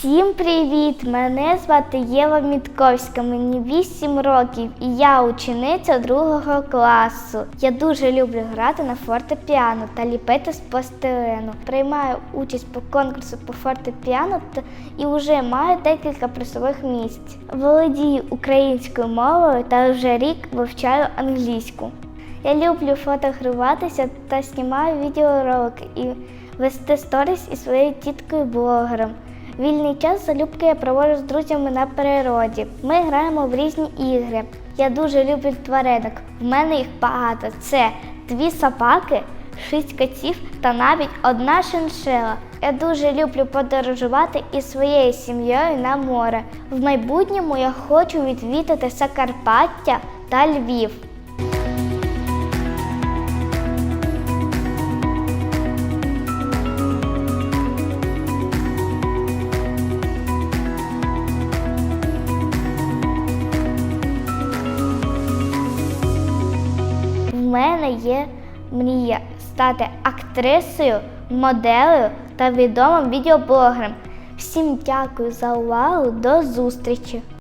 Всім привіт! Мене звати Єва Мітковська, мені 8 років і я учениця другого класу. Я дуже люблю грати на фортепіано та ліпити з пластилину. Приймаю участь по конкурсу по фортепіано та і вже маю декілька призових місць. Володію українською мовою та вже рік вивчаю англійську. Я люблю фотографуватися та знімаю відеоролики і вести сторіс із своєю тіткою блогером. Вільний час залюбки я проводжу з друзями на природі. Ми граємо в різні ігри. Я дуже люблю тваринок. В мене їх багато. Це дві собаки, шість котів та навіть одна шиншила. Я дуже люблю подорожувати із своєю сім'єю на море. В майбутньому я хочу відвідати Закарпаття та Львів. Мене є мрія стати актрисою, моделею та відомим відеоблогером. Всім дякую за увагу. До зустрічі!